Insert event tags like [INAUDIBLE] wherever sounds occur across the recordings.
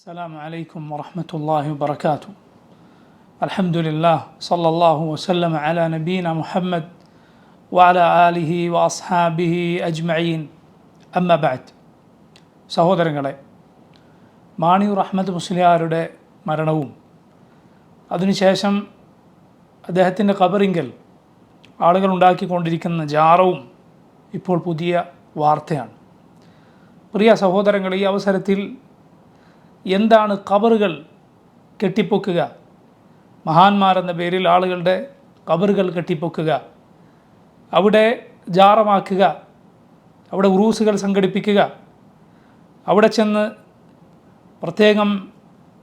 السلام عليكم ورحمة الله وبركاته الحمد لله صلى الله وسلم على نبينا محمد وعلى آله وأصحابه أجمعين أما بعد സഹോദരങ്ങളെ മാണിയൂർ അഹമ്മദ് മുസ്ലിയാരുടെ മരണവും അതിനുശേഷം അദ്ദേഹത്തിൻ്റെ ഖബറിങ്കൽ ആളുകൾ ഉണ്ടാക്കിക്കൊണ്ടിരിക്കുന്ന ജാറവും ഇപ്പോൾ പുതിയ വാർത്തയാണ് പ്രിയ സഹോദരങ്ങൾ ഈ അവസരത്തിൽ എന്താണ് കബറുകൾ കെട്ടിപ്പൊക്കുക? മഹാന്മാരെന്ന പേരിൽ ആളുകളുടെ കബറുകൾ കെട്ടിപ്പൊക്കുക. അവിടെ ജാറമാക്കുക. അവിടെ ഉറൂസുകൾ സംഘടിപ്പിക്കുക. അവിടെ ചെന്ന് പ്രത്യേകം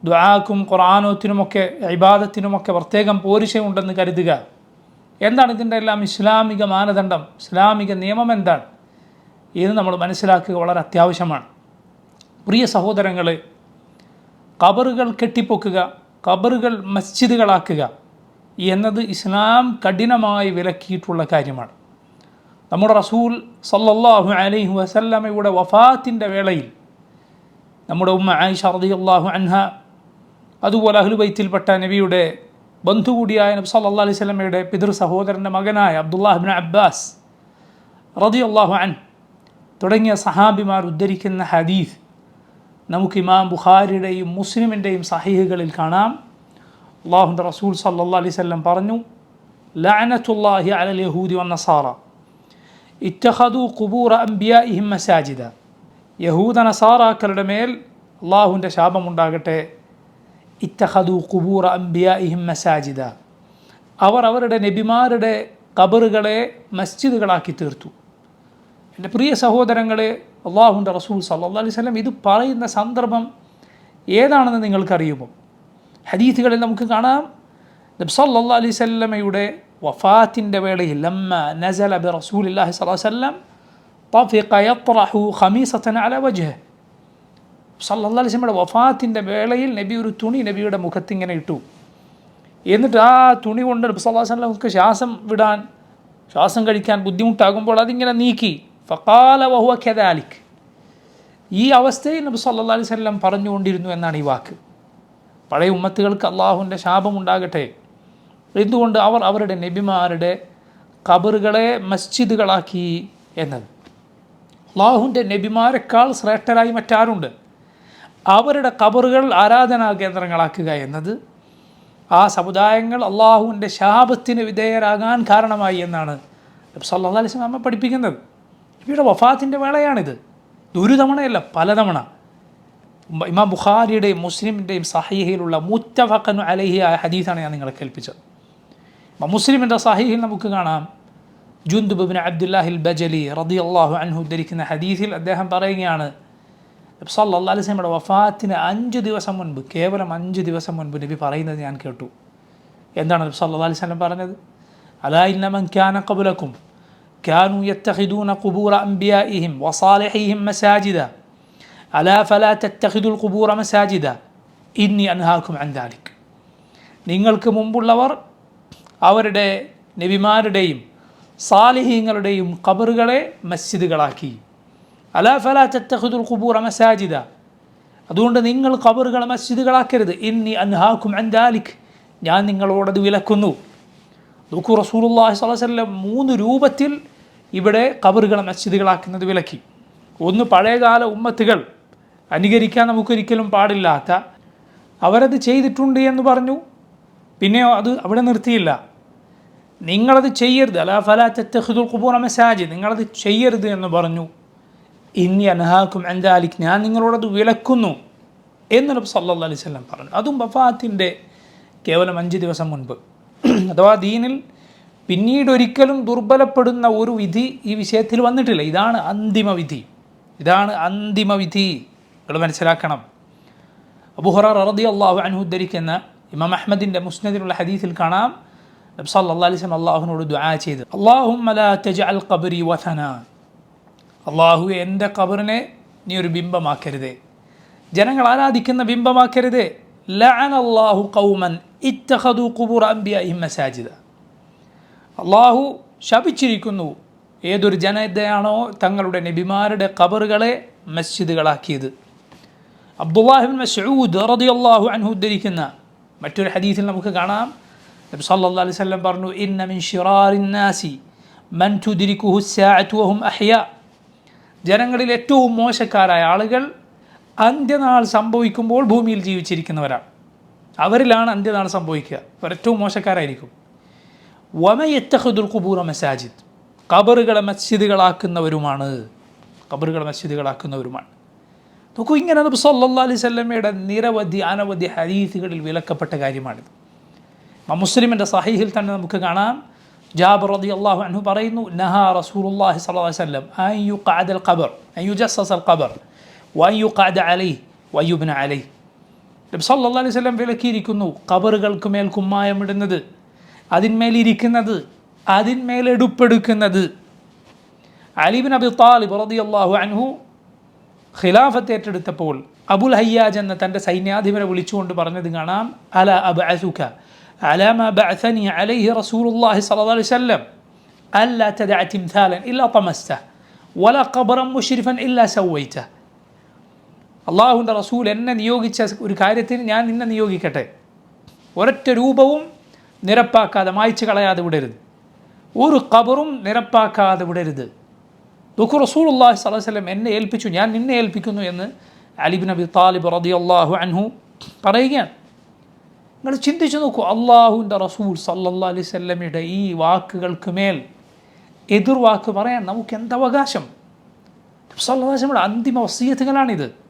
ദ്വാക്കും ഖുറാനോത്തിനുമൊക്കെ ഇബാദത്തിനുമൊക്കെ പ്രത്യേകം പോരിശയുണ്ടെന്ന് കരുതുക. എന്താണ് ഇതിന്റെ എല്ലാം ഇസ്ലാമിക മാനദണ്ഡം? ഇസ്ലാമിക നിയമം എന്താണ്? ഇത് നമ്മൾ മനസ്സിലാക്കുക വളരെ അത്യാവശ്യമാണ്. പ്രിയ സഹോദരങ്ങളെ ഖബറുകൾ കെട്ടിപ്പൊക്കുക കബറുകൾ മസ്ജിദുകളാക്കുക എന്നത് ഇസ്ലാം കഠിനമായി വിലക്കിയിട്ടുള്ള കാര്യമാണ്. നമ്മുടെ റസൂൽ സല്ലല്ലാഹു അലൈഹി വസല്ലമയുടെ വഫാത്തിന്റെ വേളയിൽ നമ്മുടെ ഉമ്മ ആയിഷ റളിയല്ലാഹു അൻഹ അതുപോലെ അഹ്ലുബൈത്തിൽപ്പെട്ട നബിയുടെ ബന്ധു കൂടിയായ നബി സല്ലല്ലാഹു അലൈഹി വസല്ലമയുടെ പിതൃ സഹോദരന്റെ മകനായ അബ്ദുല്ലാഹിബിൻ അബ്ബാസ് റളിയല്ലാഹു അൻ തുടങ്ങിയ സഹാബിമാർ ഉദ്ധരിക്കുന്ന ഹദീസ് നമുക്ക് ഇമാം ബുഖാരിയുടെയും മുസ്ലിമിന്റെയും സഹീഹുകളിൽ കാണാം. അള്ളാഹുന്റെ റസൂൽ സല്ലാ അലൈഹി വസല്ലം പറഞ്ഞു ലഅനത്തുല്ലാഹി അലൽ യഹൂദി വന്നസാറ ഇറ്റഹദു ഖുബൂറ അംബിയാഇഹിം മസാജിദ. യഹൂദ നസാറാക്കളുടെ മേൽ അള്ളാഹുവിന്റെ ശാപമുണ്ടാകട്ടെ ഇറ്റഹദു ഖുബൂറ അംബിയാഇഹിം മസാജിദ. അവർ അവരുടെ നബിമാരുടെ കബറുകളെ മസ്ജിദുകളാക്കി തീർത്തു. എന്റെ പ്രിയ സഹോദരങ്ങളെ അള്ളാഹുൻ്റെ റസൂൽ സല്ലാ അലൈഹി സ്വലം ഇത് പറയുന്ന സന്ദർഭം ഏതാണെന്ന് നിങ്ങൾക്കറിയുമോ ഹദീഥുകളിൽ നമുക്ക് കാണാം നബ് സല്ലാ അലൈഹി സ്വല്ലമയുടെ വഫാത്തിൻ്റെ വേളയിൽ ലമ്മ നസല ബി റസൂലില്ലാഹി സ്വല്ലല്ലാഹു അലൈഹി വസല്ലം طفق يطرح خميصة على وجهه സല്ലല്ലാഹു അലൈഹി വസല്ലമയുടെ വഫാത്തിൻ്റെ വേളയിൽ നബി ഒരു തുണി നബിയുടെ മുഖത്തിങ്ങനെ ഇട്ടു എന്നിട്ട് ആ തുണി കൊണ്ട് നബി സല്ലല്ലാഹു അലൈഹി വസല്ലമക്ക് ശ്വാസം വിടാൻ ശ്വാസം കഴിക്കാൻ ബുദ്ധിമുട്ടാകുമ്പോൾ അതിങ്ങനെ നീക്കി ഫക്കാല വഹുവ ഖെദാലിക് ഈ അവസ്ഥയിൽ നബി സല്ലാ അലൈഹി വസല്ലം പറഞ്ഞുകൊണ്ടിരുന്നു എന്നാണ് ഈ വാക്ക്. പഴയ ഉമ്മത്തുകൾക്ക് അള്ളാഹുവിന്റെ ശാപമുണ്ടാകട്ടെ എന്തുകൊണ്ട് അവർ അവരുടെ നബിമാരുടെ കബറുകളെ മസ്ജിദുകളാക്കി എന്നത്? അള്ളാഹുവിന്റെ നബിമാരെക്കാൾ ശ്രേഷ്ഠരായി മറ്റാരുണ്ട്? അവരുടെ കബറുകൾ ആരാധനാ കേന്ദ്രങ്ങളാക്കുക എന്നത്? ആ സമുദായങ്ങൾ അള്ളാഹുവിന്റെ ശാപത്തിന് വിധേയരാകാൻ കാരണമായി എന്നാണ് സല്ലാ അലൈഹി സ്വലാമ പഠിപ്പിക്കുന്നത്. ഇവയുടെ വഫാത്തിന്റെ വേളയാണിത്. ഒരു തവണയല്ല പലതവണ ഇമാം ബുഖാരിയുടെയും മുസ്ലിമിന്റെയും സഹീഹിലുള്ള മുത്തഫക്കനു അലഹി ആയ ഹദീസാണ് ഞാൻ നിങ്ങളെ കേൾപ്പിച്ചത്. മുസ്ലിമിന്റെ സഹീഹിൽ നമുക്ക് കാണാം. ജുന്ദുബിൻ അബ്ദുല്ലാഹിൽ ബജലി റതി അള്ളാഹു അൻഹു ഉദ്ധരിക്കുന്ന ഹദീസിൽ അദ്ദേഹം പറയുകയാണ് സല്ലാ അലൈഹി സ്വലമയുടെ വഫാത്തിന് അഞ്ച് ദിവസം മുൻപ് കേവലം അഞ്ച് ദിവസം മുൻപ് നബി പറയുന്നത് ഞാൻ കേട്ടു. എന്താണ് സല്ലാ അലൈഹി സ്വലം പറഞ്ഞത്? അലാ ഇന്നമൻ ക്യാന കബുലക്കും كانوا يتخذون قبور أنبيائهم وصالحيهم مساجدا ألا فلا تتخذوا القبور مساجدا إني أنهاكم عن ذلك നിങ്ങൾക്ക് മുമ്പുള്ളവർ അവരുടെ നബിമാരുടെയും സാലിഹീങ്ങളുടെയും ഖബറുകളെ മസ്ജിദുകളാക്കി അലാ ഫലാ തത്തഖുദുൽ ഖുബൂറ മസാജിദ അതുകൊണ്ട് നിങ്ങൾ ഖബറുകളെ മസ്ജിദുകളാക്കരുത് ഇന്നി അൻഹാക്കും അൻദാലിക് ഞാൻ നിങ്ങളോടത് വിലക്കുന്നു നോക്കൂ റസൂലുള്ളാഹി സ്വല്ലല്ലാഹി അലൈഹി വസല്ലം മൂന്ന് രൂപത്തിൽ ഇവിടെ ഖബറുകളെ മസ്ജിദുകളാക്കുന്നത് വിലക്കി. ഒന്ന് പഴയകാല ഉമ്മത്തുകൾ അനുകരിക്കാൻ നമുക്കൊരിക്കലും പാടില്ലാത്ത അവരത് ചെയ്തിട്ടുണ്ട് എന്ന് പറഞ്ഞു. പിന്നെ അത് അവിടെ നിർത്തിയില്ല. നിങ്ങളത് ചെയ്യരുത്. അലാ ഫലാ തെത്തഹുദുൽ കുബൂർ മസാജി നിങ്ങളത് ചെയ്യരുത് എന്ന് പറഞ്ഞു. ഇന്നി അനഹാക്കും അൻദാലിക് ഞാൻ നിങ്ങളോടത് വിലക്കുന്നു എന്ന് നബി സല്ലല്ലാഹു അലൈഹി വസല്ലം പറഞ്ഞു. അതും വഫാത്തിന്റെ കേവലം അഞ്ച് ദിവസം മുൻപ്. [CLEARS THROAT] അഥവാ ദീനിൽ പിന്നീട് ഒരിക്കലും ദുർബലപ്പെടുന്ന ഒരു വിധി ഈ വിഷയത്തിൽ വന്നിട്ടില്ല. ഇതാണ് അന്തിമ വിധി. ഇതാണ് അന്തിമ വിധി. നിങ്ങൾ മനസ്സിലാക്കണം. അബുഹറ ററദി അള്ളാഹു അനുദ്ധരിക്കുന്ന ഇമാം അഹമ്മദിന്റെ മുസ്നദിലുള്ള ഹദീസിൽ കാണാം. നബി അള്ളാഹുനോട് ദുആ ചെയ്ത് തജ്അൽ ഖബ്രി വഥന. അള്ളാഹു എന്റെ ഖബറിനെ നീ ഒരു ബിംബമാക്കരുതേ. ജനങ്ങൾ ആരാധിക്കുന്ന ബിംബമാക്കരുതേ. ലഅന അള്ളാഹു ഖൗമൻ ഇത്തഖദു ഖുബൂർ ഇമ്മ മസാജിദ. അള്ളാഹു ശപിച്ചിരിക്കുന്നു ഏതൊരു ജനതയാണോ തങ്ങളുടെ നബിമാരുടെ കബറുകളെ മസ്ജിദുകളാക്കിയത്. അബ്ദുല്ലാഹിബിൻ മസ്ഊദ് റളിയല്ലാഹു അൻഹു ഉദ്ധരിക്കുന്ന മറ്റൊരു ഹദീസിൽ നമുക്ക് കാണാം. നബി സല്ലാ അലൈഹി വസല്ലം പറഞ്ഞു ഇന്ന മിൻ ഷിറാറിൻ നാസി മൻ തുദ്രിക്കുഹു സ്സാഅത്തു വഹും അഹ്യാ. ജനങ്ങളിൽ ഏറ്റവും മോശക്കാരായ ആളുകൾ അന്ത്യനാൾ സംഭവിക്കുമ്പോൾ ഭൂമിയിൽ ജീവിച്ചിരിക്കുന്നവരാണ്. അവരിലാണ് അന്ത്യനാൾ സംഭവിക്കുക. അവർ ഏറ്റവും മോശക്കാരായിരിക്കും. വമയത്തഹദുൽ കുബൂറ മസാജിദ്. കബറുകളെ മസ്ജിദുകളാക്കുന്നവരുമാണ്. കബറുകളെ മസ്ജിദുകളാക്കുന്നവരുമാണ്. നോക്കൂ ഇങ്ങനെ നബി സല്ലാ അലൈഹി വസല്ലമയുടെ നിരവധി അനവധി ഹരീസുകളിൽ വിലക്കപ്പെട്ട കാര്യമാണിത്. മുസ്ലിമിന്റെ സഹീഹിൽ തന്നെ നമുക്ക് കാണാം. ജാബർ റതി അള്ളാഹു അൻഹു പറയുന്നു നഹാ അള്ളാഹി വസല്ലം അൻ യുഖഅദ അൽ ഖബർ അൻ യുജസ്സസ അൽ ഖബർ വയ്യു യുഖഅദ അലൈ വയ്യുബിന അലൈഹി. നബി സല്ലാ അലൈഹി സ്വലം വിലക്കിയിരിക്കുന്നു. കബറുകൾക്ക് മേൽ കുമ്മായമിടുന്നത് അതിന്മേലിരിക്കുന്നത് അതിന്മേലെടുപ്പെടുക്കുന്നത് അലിബിൻ അബി താലിബ് റതി അള്ളാഹു അൻഹു ഖിലാഫത്ത് ഏറ്റെടുത്തപ്പോൾ അബുൽ ഹയ്യാജ് എന്ന തന്റെ സൈന്യാധിപനെ വിളിച്ചുകൊണ്ട് പറഞ്ഞത് കാണാം അല അബ് അസുഖ അലമ ബഅസനി അലൈഹി റസൂലുള്ളാഹി സ്വല്ലല്ലാഹു അലൈഹി വസല്ലം? അല്ലാ തദഅ തിംസാലൻ ഇല്ലാ തമസ്ത? വല ഖബറൻ മുശ്രിഫൻ ഇല്ലാ സവൈതഹു അള്ളാഹുവിന്റെ റസൂൽ എന്നെ നിയോഗിച്ച ഒരു കാര്യത്തിന് ഞാൻ നിന്നെ നിയോഗിക്കട്ടെ. ഒരൊറ്റ രൂപവും നിരപ്പാക്കാതെ മായ്ച്ചു കളയാതെ വിടരുത്. ഒരു കബറും നിരപ്പാക്കാതെ വിടരുത്. ദുഃഖു റസൂൽ അള്ളാഹി വസല്ലം എന്നെ ഏൽപ്പിച്ചു ഞാൻ നിന്നെ ഏൽപ്പിക്കുന്നു എന്ന് അലിബിൻ അബി താലിബ് റതി അള്ളാഹു അൻഹു പറയുകയാണ്. നിങ്ങൾ ചിന്തിച്ചു നോക്കൂ അള്ളാഹുവിന്റെ റസൂൽ സല്ലാ അലൈഹി സ്വല്ലമിയുടെ ഈ വാക്കുകൾക്ക് മേൽ എതിർവാക്ക് പറയാൻ നമുക്ക് എന്തവകാശം സല്ലാസ്ലമിയുടെ അന്തിമ വസീയത്തുകളാണിത്.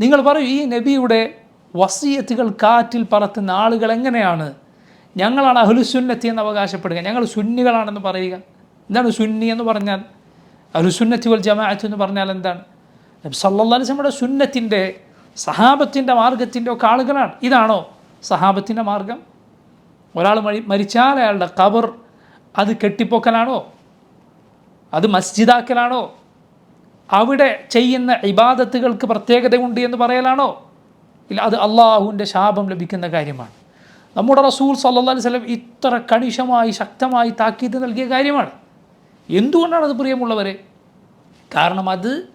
നിങ്ങൾ പറയൂ ഈ നബിയുടെ വസീയത്തുകൾ കാറ്റിൽ പറത്തുന്ന ആളുകൾ എങ്ങനെയാണ്? ഞങ്ങളാണ് അഹ്ലുസുന്നത്തി എന്ന് അവകാശപ്പെടുക. ഞങ്ങൾ സുന്നികളാണെന്ന് പറയുക. എന്താണ് സുന്നി എന്ന് പറഞ്ഞാൽ? അഹ്ലുസുന്നത്തി വൽ ജമാഅത്ത് എന്ന് പറഞ്ഞാൽ എന്താണ്? വസല്ലമയുടെ സുന്നത്തിന്റെ സഹാബത്തിന്റെ മാർഗത്തിന്റെ ഒക്കെ ആളുകളാണ്. ഇതാണോ സഹാബത്തിന്റെ മാർഗം ഒരാൾ മരി മരിച്ചാൽ അയാളുടെ ഖബർ അത് കെട്ടിപ്പൊക്കലാണോ? അത് മസ്ജിദാക്കലാണോ? അവിടെ ചെയ്യുന്ന ഇബാദത്തുകൾക്ക് പ്രത്യേകതയുണ്ട് എന്ന് പറയലാണോ? ഇല്ല അത് അള്ളാഹുവിന്റെ ശാപം ലഭിക്കുന്ന കാര്യമാണ്. നമ്മുടെ റസൂൽ സല്ലാ വസല്ലം ഇത്ര കണിശമായി ശക്തമായി താക്കീത് നൽകിയ കാര്യമാണ്. എന്തുകൊണ്ടാണ് അത് പ്രിയമുള്ളവരെ? കാരണം അത്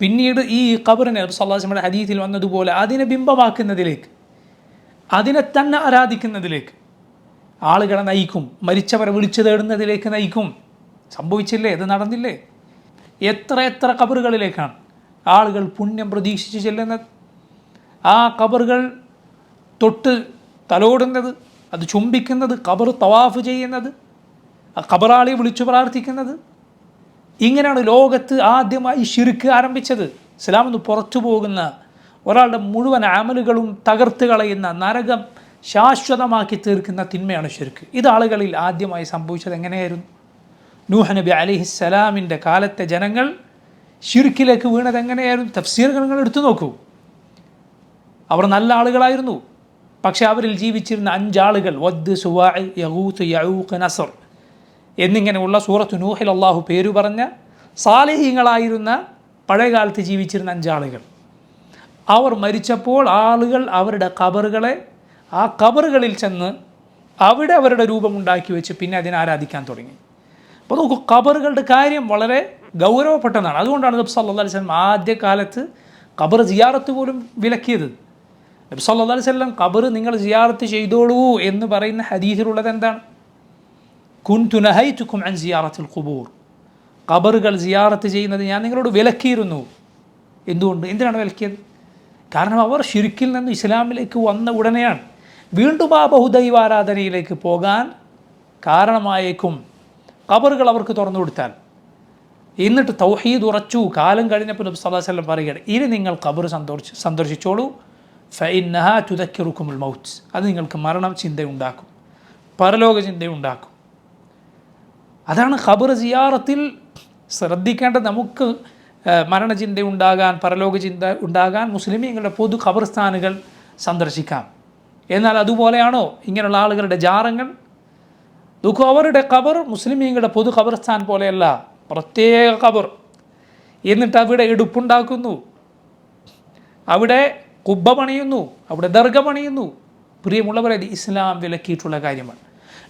പിന്നീട് ഈ ഖബറിനെ സല്ലാസ്മയുടെ ഹദീത്തിൽ വന്നതുപോലെ അതിനെ ബിംബമാക്കുന്നതിലേക്ക് അതിനെ തന്നെ ആരാധിക്കുന്നതിലേക്ക് ആളുകളെ നയിക്കും മരിച്ചവരെ വിളിച്ചു തേടുന്നതിലേക്ക് നയിക്കും. സംഭവിച്ചില്ലേ? ഇത് നടന്നില്ലേ? എത്ര എത്ര കബറുകളിലേക്കാണ് ആളുകൾ പുണ്യം പ്രതീക്ഷിച്ച് ചെല്ലുന്നത്. ആ കബറുകൾ തൊട്ട് തലോടുന്നത് അത് ചുംബിക്കുന്നത് കബർ തവാഫ് ചെയ്യുന്നത് ആ കബറാളി വിളിച്ചു പ്രാർത്ഥിക്കുന്നത്. ഇങ്ങനെയാണ് ലോകത്ത് ആദ്യമായി ശിരുക്ക് ആരംഭിച്ചത്. ഇസ്ലാം എന്ന് പുറത്തു പോകുന്ന ഒരാളുടെ മുഴുവൻ ആമലുകളും തകർത്ത് കളയുന്ന നരകം ശാശ്വതമാക്കി തീർക്കുന്ന തിന്മയാണ് ശിർക്ക്. ഇത് ആളുകളിൽ ആദ്യമായി സംഭവിച്ചത് എങ്ങനെയായിരുന്നു? നൂഹ് നബി അലിഹിസ്സലാമിന്റെ കാലത്തെ ജനങ്ങൾ ഷിർക്കിലേക്ക് വീണത് എങ്ങനെയായിരുന്നു? തഫ്സീറുകൾ നിങ്ങൾ എടുത്തു നോക്കൂ. അവർ നല്ല ആളുകളായിരുന്നു. പക്ഷെ അവരിൽ ജീവിച്ചിരുന്ന അഞ്ചാളുകൾ വദ് സുവായ് യഹൂത്ത് യഊഖ് നസർ എന്നിങ്ങനെയുള്ള സൂറത്ത് നൂഹിൽ അള്ളാഹു പേരു പറഞ്ഞ സാലിഹീങ്ങളായിരുന്ന പഴയകാലത്ത് ജീവിച്ചിരുന്ന അഞ്ചാളുകൾ. അവർ മരിച്ചപ്പോൾ ആളുകൾ അവരുടെ കബറുകളെ ആ കബറുകളിൽ ചെന്ന് അവിടെ അവരുടെ രൂപമുണ്ടാക്കി വെച്ച് പിന്നെ അതിനെ ആരാധിക്കാൻ തുടങ്ങി. അപ്പോൾ നോക്കൂ ഖബറുകളുടെ കാര്യം വളരെ ഗൗരവപ്പെട്ടതാണ്. അതുകൊണ്ടാണ് നബി സല്ലല്ലാഹു അലൈഹി വസല്ലം ആദ്യകാലത്ത് ഖബർ ജിയാറത്ത് പോലും വിലക്കിയത്. നബി സല്ലല്ലാഹു അലൈഹി വസല്ലം ഖബർ നിങ്ങൾ ജിയാറത്ത് ചെയ്തോളൂ എന്ന് പറയുന്ന ഹദീസിലുള്ളത് എന്താണ്? കുൻ തുനഹൈറ്റുക്കും അൻ ജിയാറത്തിൽ ഖുബൂർ. ഖബറുകൾ ജിയാറത്ത് ചെയ്യുന്നത് ഞാൻ നിങ്ങളോട് വിലക്കിയിരുന്നു. എന്തുകൊണ്ട്? എന്തിനാണ് വിലക്കിയത്? കാരണം അവർ ഷിർക്കിൽ നിന്ന് ഇസ്ലാമിലേക്ക് വന്ന ഉടനെയാണ്. വീണ്ടും ആ ബഹുദൈവാരാധനയിലേക്ക് പോകാൻ കാരണമായേക്കും. ഖബറുകൾ അവർക്ക് തുറന്നു കൊടുത്താൽ. എന്നിട്ട് തൗഹീദ് ഉറച്ചു. കാലം കഴിഞ്ഞപ്പോൾ നബി അലൈഹി വസല്ലം പറയുകയാണ് ഇനി നിങ്ങൾ കബർ സന്തോഷി സന്ദർശിച്ചോളൂ. ഫഇന്നഹാ തുദക്കിറുക്കുമുൽ മൗത്ത്. അത് നിങ്ങൾക്ക് മരണം ചിന്തയുണ്ടാക്കും. പരലോക ചിന്തയുണ്ടാക്കും. അതാണ് ഖബർ സിയാറത്തിൽ ശ്രദ്ധിക്കേണ്ടത് നമുക്ക് മരണചിന്ത ഉണ്ടാകാൻ പരലോക ചിന്ത ഉണ്ടാകാൻ മുസ്ലിമീങ്ങളുടെ പൊതു ഖബർസ്ഥാനുകൾ സന്ദർശിക്കാം. എന്നാൽ അതുപോലെയാണോ? ഇങ്ങനെയുള്ള ആളുകളുടെ ജാറങ്ങൾ നോക്കൂ അവരുടെ ഖബർ മുസ്ലിമീങ്ങളുടെ പൊതു ഖബർസ്ഥാൻ പോലെയല്ല പ്രത്യേക ഖബർ. എന്നിട്ട് അവിടെ എടുപ്പുണ്ടാക്കുന്നു. അവിടെ കുബ്ബ പണിയുന്നു അവിടെ ദർഗ പണിയുന്നു പ്രിയമുള്ളവരെ ഇസ്ലാം വിലക്കിയിട്ടുള്ള കാര്യമാണ്.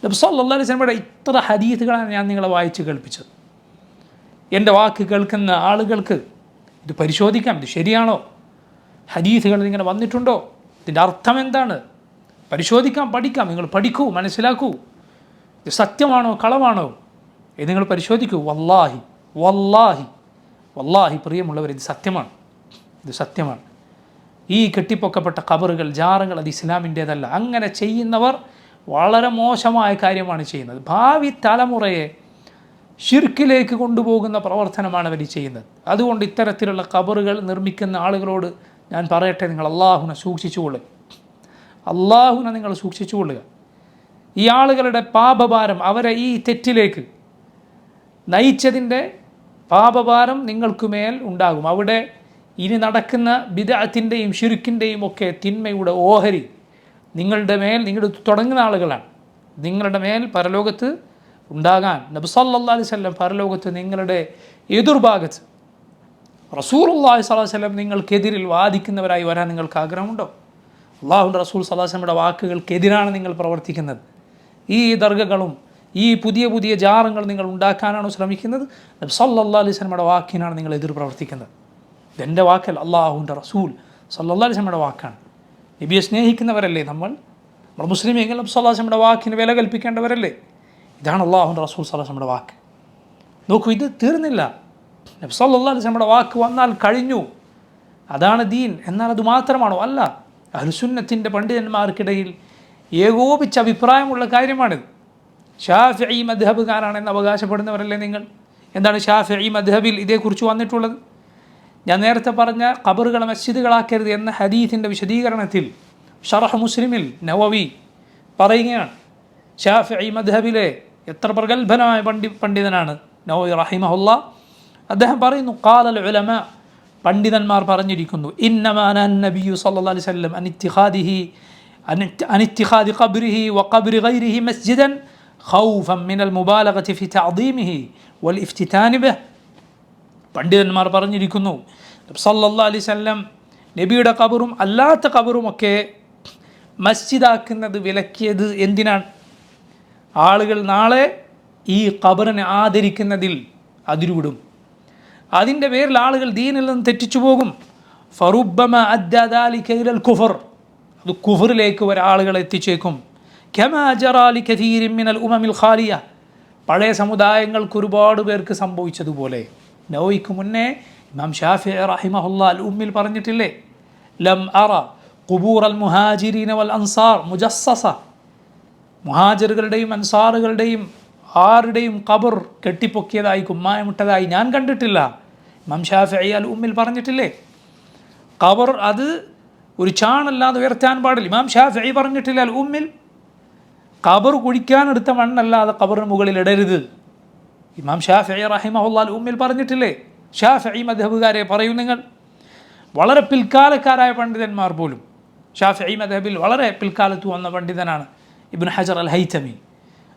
നബി സല്ലല്ലാഹു അലൈഹി വസല്ലമയുടെ ഇത്ര ഹദീസുകളാണ് ഞാൻ നിങ്ങളെ വായിച്ച് കേൾപ്പിച്ചത്. എന്റെ വാക്ക് കേൾക്കുന്ന ആളുകൾക്ക് ഇത് പരിശോധിക്കാം ഇത് ശരിയാണോ? ഹദീസുകൾ ഇങ്ങനെ വന്നിട്ടുണ്ടോ? ഇതിന്റെ അർത്ഥം എന്താണ്? പരിശോധിക്കാം പഠിക്കാം നിങ്ങൾ പഠിക്കൂ മനസ്സിലാക്കൂ. ഇത് സത്യമാണോ കളവാണോ? ഇത് നിങ്ങൾ പരിശോധിക്കൂ. വല്ലാഹി വല്ലാഹി വല്ലാഹി പ്രിയമുള്ളവർ ഇത് സത്യമാണ്. ഇത് സത്യമാണ്. ഈ കെട്ടിപ്പൊക്കപ്പെട്ട കബറുകൾ ജാറുകൾ അത് ഇസ്ലാമിന്റേതല്ല. അങ്ങനെ ചെയ്യുന്നവർ വളരെ മോശമായ കാര്യമാണ് ചെയ്യുന്നത്. ഭാവി തലമുറയെ ഷിർക്കിലേക്ക് കൊണ്ടുപോകുന്ന പ്രവർത്തനമാണ് അവർ ചെയ്യുന്നത്. അതുകൊണ്ട് ഇത്തരത്തിലുള്ള കബറുകൾ നിർമ്മിക്കുന്ന ആളുകളോട് ഞാൻ പറയട്ടെ നിങ്ങൾ അള്ളാഹുനെ സൂക്ഷിച്ചുകൊള്ളുക. അള്ളാഹുനെ നിങ്ങൾ സൂക്ഷിച്ചുകൊള്ളുക. ഈ ആളുകളുടെ പാപഭാരം അവരെ ഈ തെറ്റിലേക്ക് നയിച്ചതിന്റെ പാപഭാരം നിങ്ങൾക്കുമേൽ ഉണ്ടാകും. അവിടെ ഇനി നടക്കുന്ന ബിദത്തിന്റെയും ഷിരുക്കിന്റെയും ഒക്കെ തിന്മയുടെ ഓഹരി നിങ്ങളുടെ മേൽ നിങ്ങൾ തുടങ്ങുന്ന ആളുകളാണ്. നിങ്ങളുടെ മേൽ പരലോകത്ത് ഉണ്ടാകാൻ. നബ്സല്ലാ അലൈഹി സ്വല്ലം പരലോകത്ത് നിങ്ങളുടെ എതിർഭാഗത്ത് റസൂലുള്ളാഹി അള്ളാഹി വസല്ലം നിങ്ങൾക്കെതിരിൽ വാദിക്കുന്നവരായി വരാൻ നിങ്ങൾക്ക് ആഗ്രഹമുണ്ടോ? അള്ളാഹുന്റെ റസൂൽ സ്വല്ലല്ലാഹു അലൈഹി വസല്ലമയുടെ വാക്കുകൾക്കെതിരാണ് നിങ്ങൾ പ്രവർത്തിക്കുന്നത്. ഈ ദർഗകളും ഈ പുതിയ പുതിയ ജാറങ്ങൾ നിങ്ങൾ ഉണ്ടാക്കാനാണ് ശ്രമിക്കുന്നത്? നബി അലിസ്ലമയുടെ വാക്കിനാണ് നിങ്ങൾ എതിർ പ്രവർത്തിക്കുന്നത് ഇതെന്റെ വാക്കൽ അള്ളാഹുവിന്റെ റസൂൽ സല്ലല്ലാ അലൈഹി വസല്ലമയുടെ വാക്കാണ്. നബിയെ സ്നേഹിക്കുന്നവരല്ലേ നമ്മൾ? നമ്മൾ അലൈഹി വസല്ലമയുടെ വാക്കിന് വില കൽപ്പിക്കേണ്ടവരല്ലേ? ഇതാണ് അള്ളാഹുന്റെ റസൂൽ സല്ലാസ്ലമയുടെ വാക്ക്. നോക്കൂ ഇത് തീർന്നില്ല. നബി അലിസ്ലമയുടെ വാക്ക് വന്നാൽ കഴിഞ്ഞു. അതാണ് ദീൻ എന്നാൽ അത് മാത്രമാണോ? അല്ല. അഹ്ലുസുന്നത്തിന്റെ പണ്ഡിതന്മാർക്കിടയിൽ ഏകോപിച്ച അഭിപ്രായമുള്ള കാര്യമാണിത്. ഷാഫി മദ്ഹബുകാരാണെന്ന് അവകാശപ്പെടുന്നവരല്ലേ നിങ്ങൾ? എന്താണ് ഷാഫി മദ്ഹബിൽ ഇതേക്കുറിച്ച് വന്നിട്ടുള്ളത്? ഞാൻ നേരത്തെ പറഞ്ഞ ഖബറുകളെ മസ്ജിദുകളാക്കരുത് എന്ന ഹദീഥിന്റെ വിശദീകരണത്തിൽ ഷറഹ് മുസ്ലിമിൽ നവവി പറയുകയാണ്. ഷാഫി മദ്ഹബിലെ എത്ര പ്രഗത്ഭനായ പണ്ഡി പണ്ഡിതനാണ് നവവി റഹിമഹുല്ല. അദ്ദേഹം പറയുന്നു കാലൽ ഉലമ പണ്ഡിതന്മാർ പറഞ്ഞിരിക്കുന്നു ഇന്നമാന നബിയു അലൈവല്ലം അലൈഹി വസല്ലം അനിത്തിഖാദി اتخاذ قبره وقبر മസ്ജിദൻ ഖൗഫൻ خوفا മുബാലഗതി ഫി തഅദീമിഹി വൽ ഇഫ്തിതാനി به. പണ്ഡിതന്മാർ പറഞ്ഞിരിക്കുന്നു സല്ലല്ലാഹു അലൈഹി വസല്ലം നബിയുടെ കബറും അല്ലാത്ത കബറുമൊക്കെ മസ്ജിദാക്കുന്നത് വിലക്കിയത് എന്തിനാണ്? ആളുകൾ നാളെ ഈ ഖബറിനെ ആദരിക്കുന്നതിൽ അതിരുവിടും. അതിന്റെ പേരിൽ ആളുകൾ ദീനിൽ നിന്ന് തെറ്റിച്ചു പോകും. ഫറുബമ അദ്ദാലിക്കൽ കുഫർ. അത് കുഫറിലേക്ക് ഒരാളുകൾ എത്തിച്ചേക്കും. ഖമാജറാലി കഥീരിമിനൽ ഉമമിൽ ഖാലിയ. പഴയ സമുദായങ്ങൾക്ക് ഒരുപാട് പേർക്ക് സംഭവിച്ചതുപോലെ. നൗയ്ക്ക് മുന്നേ ഇമാം ഷാഫി റഹിമഹുല്ല അൽ ഉമ്മിൽ പറഞ്ഞിട്ടില്ലേ? ലം അറ കുബൂർ അൽ മുഹാജിരീന വൽ അൻസാർ മുജസ്സസ. മുഹാജറുകളുടെയും അൻസാറുകളുടെയും ആരുടെയും കബർ കെട്ടിപ്പൊക്കിയതായി കുമ്മായമിട്ടതായി ഞാൻ കണ്ടിട്ടില്ല. ഇമാം ഷാഫി അൽ ഉമ്മിൽ പറഞ്ഞിട്ടില്ലേ? കബർ അത് ഒരു ചാണല്ലാതെ ഉയർത്താൻ പാടില്ല. ഇമാം ഷാഫി പറഞ്ഞിട്ടില്ല അൽ ഉമ്മിൽ കബർ കുഴിക്കാനെടുത്ത മണ്ണല്ലാതെ കബറിന് മുകളിൽ ഇടരുത്. ഇമാം ഷാഫി റഹിമഹുല്ല ഉമ്മിൽ പറഞ്ഞിട്ടില്ലേ? ഷാഫി മധബുകാരെ പറയൂ നിങ്ങൾ. വളരെ പിൽക്കാലക്കാരായ പണ്ഡിതന്മാർ പോലും. ഷാഫി മധബിൽ വളരെ പിൽക്കാലത്ത് വന്ന പണ്ഡിതനാണ് ഇബിൻ ഹജർ അൽ ഹൈതമി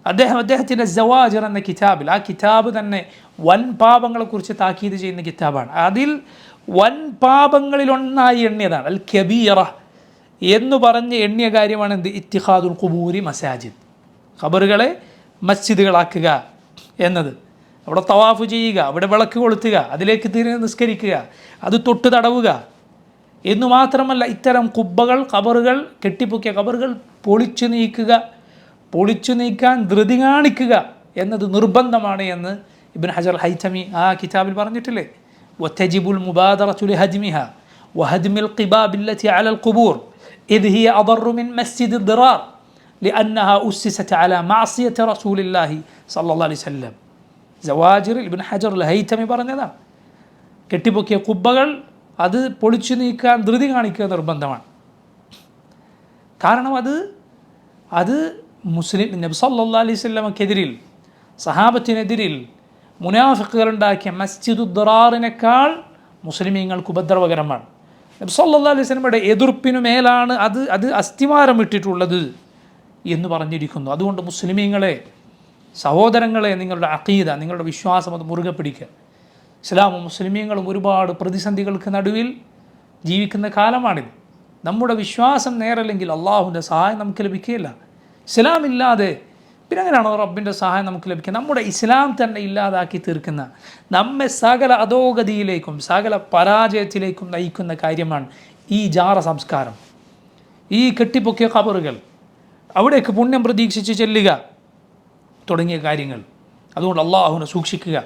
അദ്ദേഹം അദ്ദേഹത്തിന്റെ ജവാജർ എന്ന കിതാബിൽ ആ കിതാബ് തന്നെ വൻ പാപങ്ങളെക്കുറിച്ച് താക്കീത് ചെയ്യുന്ന കിതാബാണ്. അതിൽ വൻ പാപങ്ങളിലൊന്നായി എണ്ണിയതാണ്. അൽ കബീറ എന്ന് പറഞ്ഞ് എണ്ണിയ കാര്യമാണ് എന്ത്? ഇത്തിഹാദുൽ കുബൂരി മസാജിദ് ഖബറുകളെ മസ്ജിദുകളാക്കുക എന്നത്. അവിടെ തവാഫ് ചെയ്യുക അവിടെ വിളക്ക് കൊളുത്തുക അതിലേക്ക് തിരിഞ്ഞ് നിസ്കരിക്കുക അത് തൊട്ട് തടവുക എന്നു മാത്രമല്ല ഇത്തരം കുബ്ബകൾ കബറുകൾ കെട്ടിപ്പൊക്കിയ കബറുകൾ പൊളിച്ചു നീക്കുക പൊളിച്ചു നീക്കാൻ ധൃതി കാണിക്കുക എന്നത് നിർബന്ധമാണ് എന്ന് ഇബിൻ ഹജർ ഹൈത്തമി ആ കിതാബിൽ പറഞ്ഞിട്ടില്ലേ? വത്തജിബുൽ മുബാദറത്തുൽ ഹജ്മിഹ وهدم القباب التي على القبور إذ هي أضر من مسجد الضرار لأنها أسست على معصية رسول الله صلى الله عليه وسلم ജവാജിർ ഇബിൻ ഹജർ ലഹൈത്തമി പറഞ്ഞതാണ് കെട്ടിപ്പൊക്കിയ കുബ്ബകൾ അത് പൊളിച്ചു നീക്കാൻ ധൃതി കാണിക്കുക നിർബന്ധമാണ് കാരണം അത് അത് മുസ്ലിം നബി സല്ലാ അലൈഹി സ്വലമക്കെതിരിൽ സഹാബത്തിനെതിരിൽ മുനാഫിക്കുകളുണ്ടാക്കിയ മസ്ജിദു ദറാറിനേക്കാൾ മുസ്ലിമീങ്ങൾക്ക് ഉപദ്രവകരമാണ്. നബി സല്ലാ അലൈഹി സ്വലമയുടെ എതിർപ്പിനു മേലാണ് അത് അത് അസ്ഥിമാരം ഇട്ടിട്ടുള്ളത് എന്ന് പറഞ്ഞിരിക്കുന്നു. അതുകൊണ്ട് മുസ്ലിമീങ്ങളെ സഹോദരങ്ങളെ നിങ്ങളുടെ അഖീദ നിങ്ങളുടെ വിശ്വാസം അത് മുറുകെ പിടിക്കുക. ഇസ്ലാമും മുസ്ലിമീങ്ങളും ഒരുപാട് പ്രതിസന്ധികൾക്ക് നടുവിൽ ജീവിക്കുന്ന കാലമാണിത്. നമ്മുടെ വിശ്വാസം നേരല്ലെങ്കിൽ അള്ളാഹുവിന്റെ സഹായം നമുക്ക് ലഭിക്കുകയില്ല. ഇസ്ലാം ഇല്ലാതെ പിന്നെ അങ്ങനെയാണ് റബ്ബിന്റെ സഹായം നമുക്ക് ലഭിക്കുക നമ്മുടെ ഇസ്ലാം തന്നെ ഇല്ലാതാക്കി തീർക്കുന്ന നമ്മെ സകല അധോഗതിയിലേക്കും സകല പരാജയത്തിലേക്കും നയിക്കുന്ന കാര്യമാണ് ഈ ജാറ സംസ്കാരം. ഈ കെട്ടിപ്പൊക്കിയ ഖബറുകൾ അവിടേക്ക് പുണ്യം പ്രതീക്ഷിച്ച് ചെല്ലുക തുടങ്ങിയ കാര്യങ്ങൾ. അതുകൊണ്ട് അള്ളാഹുവിനെ സൂക്ഷിക്കുക.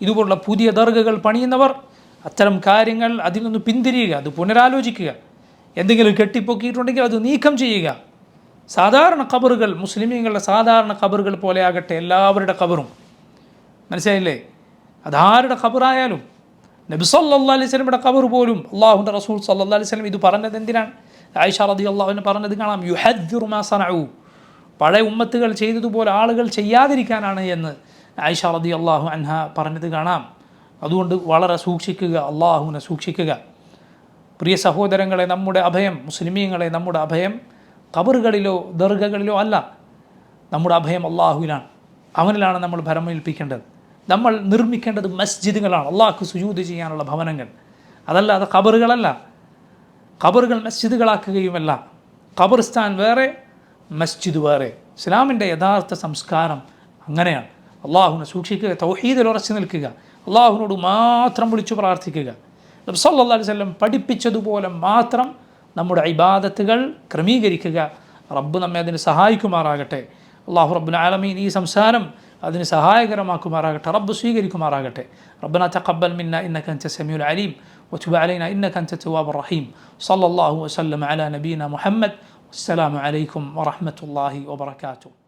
ഇതുപോലുള്ള പുതിയ ദർഗകൾ പണിയുന്നവർ അത്തരം കാര്യങ്ങൾ അതിൽ നിന്ന് പിന്തിരിയുക അത് പുനരാലോചിക്കുക. എന്തെങ്കിലും കെട്ടിപ്പൊക്കിയിട്ടുണ്ടെങ്കിൽ അത് നീക്കം ചെയ്യുക. സാധാരണ കബറുകൾ മുസ്ലിമീങ്ങളുടെ സാധാരണ കബറുകൾ പോലെ ആകട്ടെ എല്ലാവരുടെ കബറും മനസ്സിലായില്ലേ? അതാരുടെ ഖബറായാലും നബി സല്ലാ അലൈഹി സ്വലമിയുടെ ഖബർ പോലും അള്ളാഹുന്റെ റസൂൽ സല്ലാ അലൈഹി സ്വലം ഇത് പറഞ്ഞത് എന്തിനാണ്? ആയിഷ റതി അള്ളാഹുവിന് പറഞ്ഞത് കാണാം യുഹദ്ദുർമാസനു പഴയ ഉമ്മത്തുകൾ ചെയ്തതുപോലെ ആളുകൾ ചെയ്യാതിരിക്കാനാണ് എന്ന് ആയിഷ റതി അള്ളാഹു അൻഹ പറഞ്ഞത് കാണാം. അതുകൊണ്ട് വളരെ സൂക്ഷിക്കുക അള്ളാഹുവിനെ സൂക്ഷിക്കുക. പ്രിയ സഹോദരങ്ങളെ നമ്മുടെ അഭയം മുസ്ലിമീങ്ങളെ നമ്മുടെ അഭയം കബറുകളിലോ ദർഗകളിലോ അല്ല. നമ്മുടെ അഭയം അള്ളാഹുവിനാണ് അവനിലാണ് നമ്മൾ ഭരമേൽപ്പിക്കേണ്ടത്. നമ്മൾ നിർമ്മിക്കേണ്ടത് മസ്ജിദുകളാണ്. അള്ളാഹ്ക്ക് സുജൂത് ചെയ്യാനുള്ള ഭവനങ്ങൾ. അതല്ല അത് ഖബറുകളല്ല ഖബറുകൾ മസ്ജിദുകളാക്കുകയുമല്ല. ഖബർസ്ഥാൻ വേറെ മസ്ജിദ് വേറെ. ഇസ്ലാമിന്റെ യഥാർത്ഥ സംസ്കാരം അങ്ങനെയാണ്. അള്ളാഹുവിനെ സൂക്ഷിക്കുക തൗഹീദിൽ ഉറച്ചു നിൽക്കുക. അള്ളാഹുവിനോട് മാത്രം വിളിച്ചു പ്രാർത്ഥിക്കുക. സല്ലാ അലൈഹി വല്ലം പഠിപ്പിച്ചതുപോലെ മാത്രം നമ്മുടെ ഇബാദത്തുകൾ ക്രമീകരിക്കുക റബ്ബ് നമ്മെ അതിന് സഹായിക്കുമാറാകട്ടെ അള്ളാഹു റബ്ബുൽ ആലമീൻ ഈ സംസാരം അതിന് സഹായകരമാക്കുമാറാകട്ടെ റബ്ബ് സ്വീകരിക്കുമാറാകട്ടെ റബ്ബന തഖബ്ബൽ മിന്ന ഇന്നക അൻത സമീഉൽ അലീം വതുബ് അലൈന ഇന്നക അൻത തവ്വാബുർ റഹീം സല്ലല്ലാഹു വസല്ലം അലാ നബീന മുഹമ്മദ് അസ്സലാമു അലൈക്കും വറഹ്മത്തുള്ളാഹി വബറകാതുഹു